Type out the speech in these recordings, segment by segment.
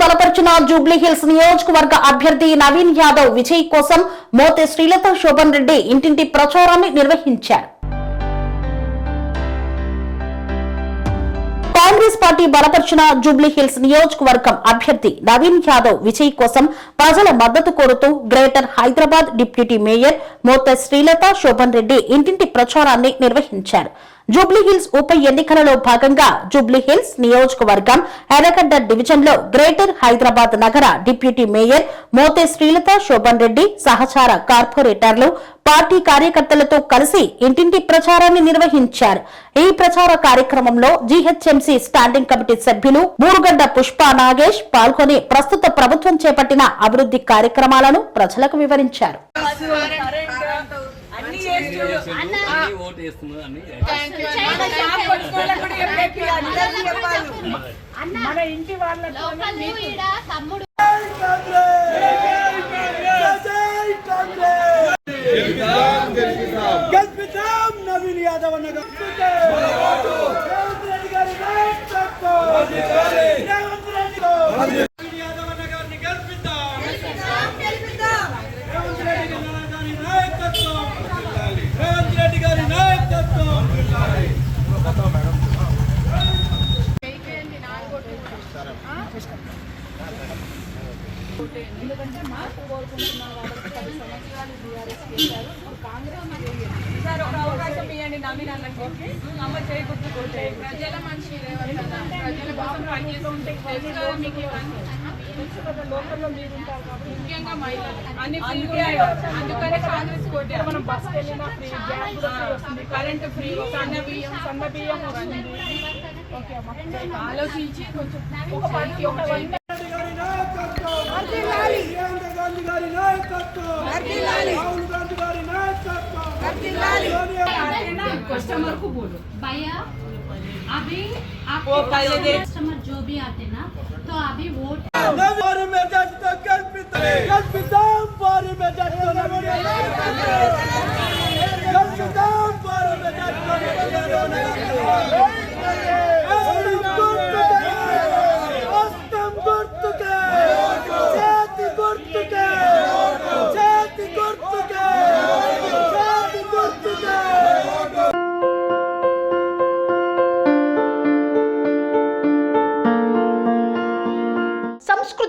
బలపరిచిన Jubilee hills నియోజకవర్గ అభ్యర్థి నవీన్ యాదవ్ విజయ్ కోసం మోతే శ్రీలత శోభన్ రెడ్డి ఇంటింటి ప్రచారాన్ని నిర్వహించారు. కాంగ్రెస్ పార్టీ బలపరిచిన జూబ్లీహిల్స్ నియోజకవర్గం అభ్యర్థి నవీన్ యాదవ్ విజయ్ కోసం ప్రజల మద్దతు కోరుతూ greater Hyderabad deputy mayor Motha Srilatha Shobhan Reddy ఇంటింటి ప్రచారాన్ని నిర్వహించారు. జూబ్లీహిల్స్ ఉప ఎన్నికలలో భాగంగా జూబ్లీహిల్స్ నియోజకవర్గం ఎర్రగడ్డ డివిజన్లో గ్రేటర్ హైదరాబాద్ నగర డిప్యూటీ మేయర్ మోతే శ్రీలత శోభన్ రెడ్డి సహచార కార్పొరేటర్లు పార్టీ కార్యకర్తలతో కలిసి ఇంటింటి ప్రచారాన్ని నిర్వహించారు. ఈ ప్రచార కార్యక్రమంలో జీహెచ్ఎంసీ స్టాండింగ్ కమిటీ సభ్యులు బూరుగడ్డ పుష్ప నాగేష్ పాల్గొని ప్రస్తుత ప్రభుత్వం చేపట్టిన అభివృద్ధి కార్యక్రమాలను ప్రజలకు వివరించారు. మన ఇంటి వాళ్ళతో నవీన్ యాదవ్ అన్న గెలిపిద్దాం. రేవంత్ రెడ్డి గారి నాయకత్వం. రేవంత్ రెడ్డి నవీన్ యాదవ్ అన్న గారిని గెలిపిద్దాం. రేవంత్ రెడ్డి గారి నాయకత్వం. రేవంత్ రెడ్డి గారి నాయకత్వం ఎందుకంటే మార్పు కోరుకుంటున్న వాళ్ళకి పది సంవత్సరాలు బీఆర్ఎస్ చేశారు ఇప్పుడు కాంగ్రెస్ చేయండి. ఈసారి ఒక అవకాశం ఇవ్వండి నవీన్ అన్నకి అమ్మ చేయి గుర్తుకుంటే ప్రజల మనిషి రేవంత్ అన్న. ప్రజల కోసం బాబు ఉంటే పనిచేస్తుంది తెలుసు కదా మీకు ఇవన్నీ. తెలుసు కదా లోకల్లో మీరు ఉంటారు కాబట్టి ముఖ్యంగా మహిళలు. అన్ని ఫ్రీ అందుకే అందుకనే కాంగ్రెస్ కోటి మనం బస్కి వెళ్ళినా ఫ్రీ గ్యాస్ వస్తుంది. కరెంట్ ఫ్రీ సన్న బియ్యం. సన్న బియ్యం వస్తుంది. ఓకే అమ్మా ఆలోచించి కొంచెం ఒక పది ఒక कस्टमर को बोलो। भैया अभी आप पहले दे- कस्टमर जो भी आते ना तो अभी वोट just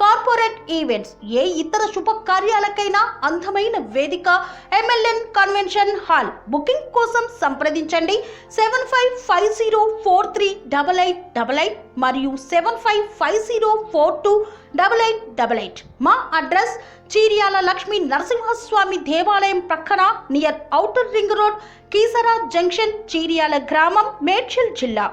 corporate events ఏ ఇతర శుభకార్యాలకైనా అందమైన వేదిక ఎంఎల్ఎన్ కన్వెన్షన్ హాల్ బుకింగ్ కోసం సంప్రదించండి. Seven five five zero four three double eight double eight మరియు seven five five zero four two double eight double eight మా అడ్రస్ చీర్యాల లక్ష్మీ నరసింహస్వామి దేవాలయం ప్రక్కన near outer ring road Keesara junction Cheeryal గ్రామం మేడ్చల్ జిల్లా.